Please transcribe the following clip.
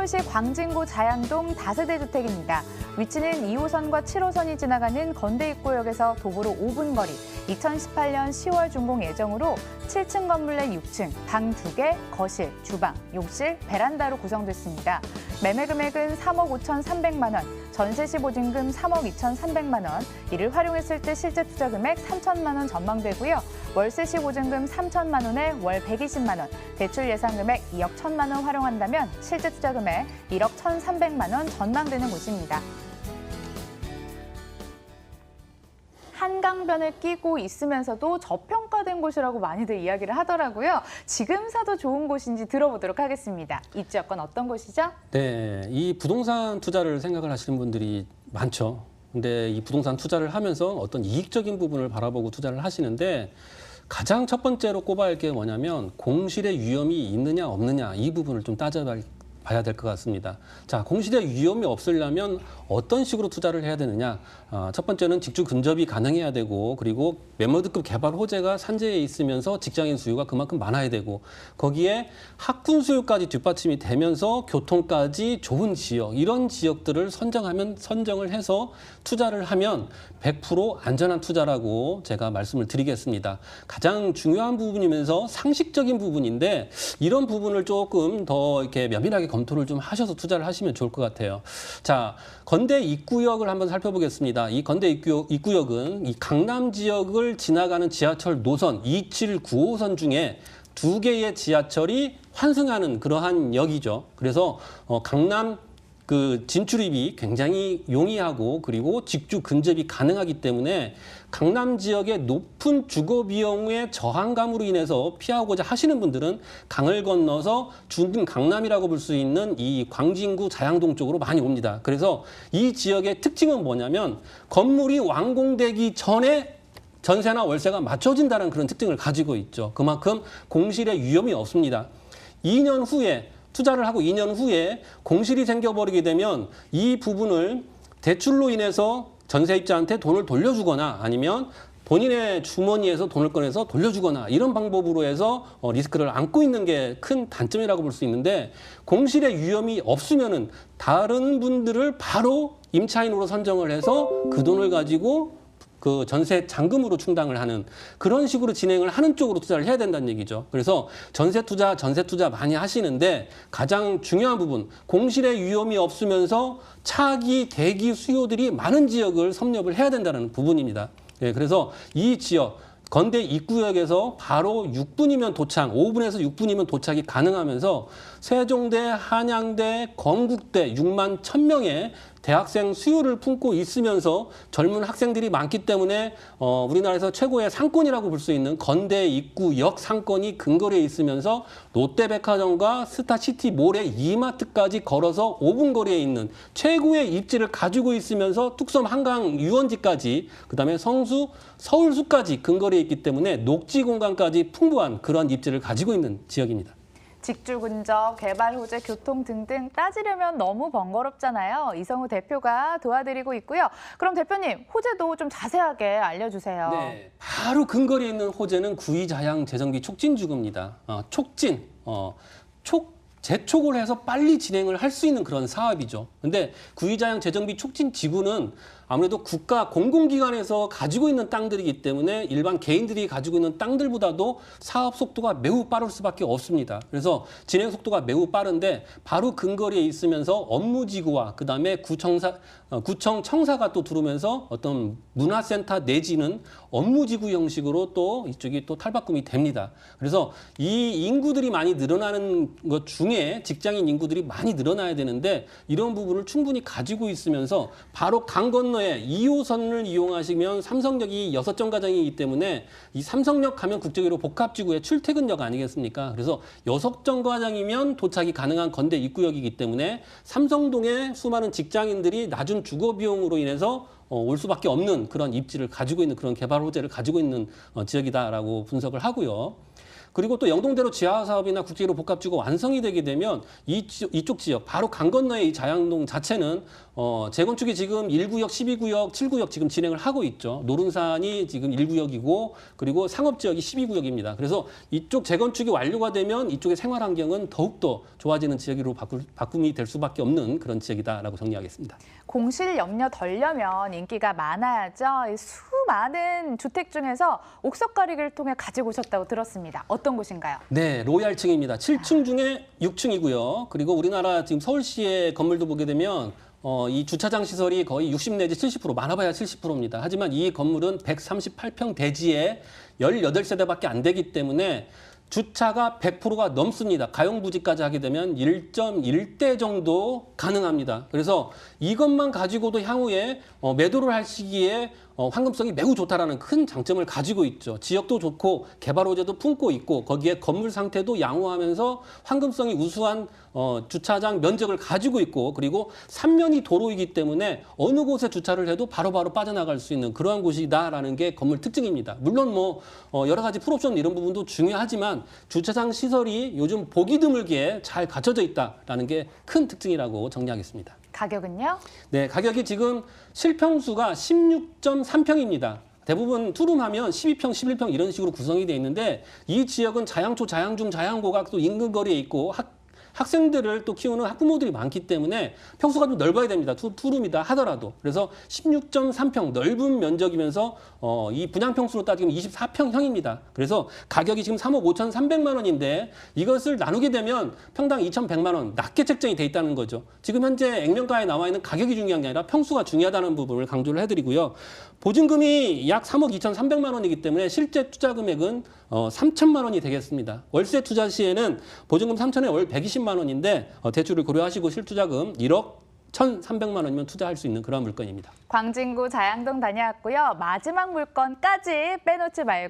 서울시 광진구 자양동 다세대 주택입니다. 위치는 2호선과 7호선이 지나가는 건대 입구역에서 도보로 5분 거리. 2018년 10월 준공 예정으로 7층 건물 내 6층, 방 2개, 거실, 주방, 욕실, 베란다로 구성됐습니다. 매매 금액은 3억 5,300만 원, 전세 시 보증금 3억 2,300만 원, 이를 활용했을 때 실제 투자 금액 3천만 원 전망되고요. 월세 시 보증금 3천만 원에 월 120만 원, 대출 예상 금액 2억 1천만 원 활용한다면 실제 투자 금액 1억 1,300만 원 전망되는 곳입니다. 한강변을 끼고 있으면서도 저평가된 곳이라고 많이들 이야기를 하더라고요. 지금 사도 좋은 곳인지 들어보도록 하겠습니다. 입지 여건 어떤 곳이죠? 네, 이 부동산 투자를 생각을 하시는 분들이 많죠. 근데 이 부동산 투자를 하면서 어떤 이익적인 부분을 바라보고 투자를 하시는데 가장 첫 번째로 꼽아야 할 게 뭐냐면 공실의 위험이 있느냐 없느냐 이 부분을 좀 따져 봐야 될 것 같습니다. 자, 공실의 위험이 없으려면 어떤 식으로 투자를 해야 되느냐? 어, 첫 번째는 직주 근접이 가능해야 되고 그리고 메모드급 개발 호재가 산재에 있으면서 직장인 수요가 그만큼 많아야 되고 거기에 학군 수요까지 뒷받침이 되면서 교통까지 좋은 지역 이런 지역들을 선정하면 선정을 해서 투자를 하면 100% 안전한 투자라고 제가 말씀을 드리겠습니다. 가장 중요한 부분이면서 상식적인 부분인데 이런 부분을 조금 더 이렇게 면밀하게 검 토를 좀 하셔서 투자를 하시면 좋을 것 같아요. 자, 건대 입구역을 한번 살펴보겠습니다. 이 건대 입구역, 입구역은 이 강남 지역을 지나가는 지하철 노선 2795호선 중에 두 개의 지하철이 환승하는 그러한 역이죠. 그래서 어, 강남 그 진출입이 굉장히 용이하고 그리고 직주 근접이 가능하기 때문에 강남 지역의 높은 주거 비용의 저항감으로 인해서 피하고자 하시는 분들은 강을 건너서 중등 강남이라고 볼 수 있는 이 광진구 자양동 쪽으로 많이 옵니다. 그래서 이 지역의 특징은 뭐냐면 건물이 완공되기 전에 전세나 월세가 맞춰진다는 그런 특징을 가지고 있죠. 그만큼 공실의 위험이 없습니다. 2년 후에 투자를 하고 2년 후에 공실이 생겨버리게 되면 이 부분을 대출로 인해서 전세입자한테 돈을 돌려주거나 아니면 본인의 주머니에서 돈을 꺼내서 돌려주거나 이런 방법으로 해서 어, 리스크를 안고 있는 게 큰 단점이라고 볼 수 있는데 공실의 위험이 없으면은 다른 분들을 바로 임차인으로 선정을 해서 그 돈을 가지고 그 전세 잔금으로 충당을 하는 그런 식으로 진행을 하는 쪽으로 투자를 해야 된다는 얘기죠. 그래서 전세 투자, 전세 투자 많이 하시는데 가장 중요한 부분, 공실의 위험이 없으면서 차기, 대기 수요들이 많은 지역을 섭렵을 해야 된다는 부분입니다. 예, 그래서 이 지역, 건대 입구역에서 바로 6분이면 도착, 5분에서 6분이면 도착이 가능하면서 세종대, 한양대, 건국대 6만 1000명의 대학생 수요를 품고 있으면서 젊은 학생들이 많기 때문에 어, 우리나라에서 최고의 상권이라고 볼 수 있는 건대 입구역 상권이 근거리에 있으면서 롯데백화점과 스타시티몰의 이마트까지 걸어서 5분 거리에 있는 최고의 입지를 가지고 있으면서 뚝섬 한강 유원지까지 그다음에 성수 서울수까지 근거리에 있기 때문에 녹지 공간까지 풍부한 그런 입지를 가지고 있는 지역입니다. 직주 근접, 개발 호재, 교통 등등 따지려면 너무 번거롭잖아요. 이성우 대표가 도와드리고 있고요. 그럼 대표님, 호재도 좀 자세하게 알려주세요. 네, 바로 근거리에 있는 호재는 구이자양 재정비 촉진주구입니다. 어, 촉진, 어, 촉 재촉을 해서 빨리 진행을 할 수 있는 그런 사업이죠. 근데 구이자양 재정비 촉진 지구는 아무래도 국가 공공기관에서 가지고 있는 땅들이기 때문에 일반 개인들이 가지고 있는 땅들보다도 사업 속도가 매우 빠를 수밖에 없습니다. 그래서 진행 속도가 매우 빠른데 바로 근거리에 있으면서 업무지구와 그 다음에 구청사, 어, 구청 청사가 또 들어오면서 어떤 문화센터 내지는 업무지구 형식으로 또 이쪽이 또 탈바꿈이 됩니다. 그래서 이 인구들이 많이 늘어나는 것 중에 직장인 인구들이 많이 늘어나야 되는데 이런 부분을 충분히 가지고 있으면서 바로 강 건너 에 2호선을 이용하시면 삼성역이 여섯 정가정이기 때문에 이 삼성역 가면 국제기로 복합지구의 출퇴근역 아니겠습니까? 그래서 여섯 정가정이면 도착이 가능한 건대 입구역이기 때문에 삼성동의 수많은 직장인들이 낮은 주거 비용으로 인해서 어, 올 수밖에 없는 그런 입지를 가지고 있는 그런 개발 호재를 가지고 있는 어, 지역이다라고 분석을 하고요. 그리고 또 영동대로 지하 사업이나 국제로 복합지구 완성이 되게 되면 이, 지- 이쪽 지역 바로 강 건너의 이 자양동 자체는 어, 재건축이 지금 1구역, 12구역, 7구역 지금 진행을 하고 있죠. 노른산이 지금 1구역이고 그리고 상업지역이 12구역입니다. 그래서 이쪽 재건축이 완료가 되면 이쪽의 생활 환경은 더욱더 좋아지는 지역으로 바꿀, 바꿈이 될 수밖에 없는 그런 지역이다라고 정리하겠습니다. 공실 염려 덜려면 인기가 많아야죠. 이 수많은 주택 중에서 옥석가리기를 통해 가지고 오셨다고 들었습니다. 어떤 곳인가요? 네, 로얄층입니다. 7층 중에 6층이고요. 그리고 우리나라 지금 서울시의 건물도 보게 되면 어, 이 주차장 시설이 거의 60 내지 70% 많아봐야 70%입니다. 하지만 이 건물은 138평 대지에 18세대밖에 안 되기 때문에 주차가 100%가 넘습니다. 가용부지까지 하게 되면 1.1대 정도 가능합니다. 그래서 이것만 가지고도 향후에 어, 매도를 할 시기에 어, 황금성이 매우 좋다라는 큰 장점을 가지고 있죠. 지역도 좋고 개발 호재도 품고 있고 거기에 건물 상태도 양호하면서 황금성이 우수한 어, 주차장 면적을 가지고 있고 그리고 삼면이 도로이기 때문에 어느 곳에 주차를 해도 바로바로 빠져나갈 수 있는 그러한 곳이다라는 게 건물 특징입니다. 물론 뭐 어, 여러 가지 풀옵션 이런 부분도 중요하지만 주차장 시설이 요즘 보기 드물게 잘 갖춰져 있다라는 게 큰 특징이라고 정리하겠습니다. 가격은요? 네, 가격이 지금 실평수가 16.3평입니다. 대부분 투룸 하면 12평, 11평 이런 식으로 구성이 되어 있는데 이 지역은 자양초, 자양중, 자양고가 또 인근 거리에 있고 학, 학생들을 또 키우는 학부모들이 많기 때문에 평수가 좀 넓어야 됩니다. 투, 투룸이다 하더라도. 그래서 16.3평 넓은 면적이면서 어, 이 분양 평수로 따지면 24평형입니다. 그래서 가격이 지금 3억 5,300만 원인데 이것을 나누게 되면 평당 2,100만 원 낮게 책정이 돼 있다는 거죠. 지금 현재 액면가에 나와 있는 가격이 중요한 게 아니라 평수가 중요하다는 부분을 강조를 해드리고요. 보증금이 약 3억 2,300만 원이기 때문에 실제 투자 금액은 어, 3천만 원이 되겠습니다. 월세 투자 시에는 보증금 3천에 월 120만 원인데 어, 대출을 고려하시고 실투자금 1억 1,300만 원이면 투자할 수 있는 그런 물건입니다. 광진구 자양동 다녀왔고요. 마지막 물건까지 빼놓지 말고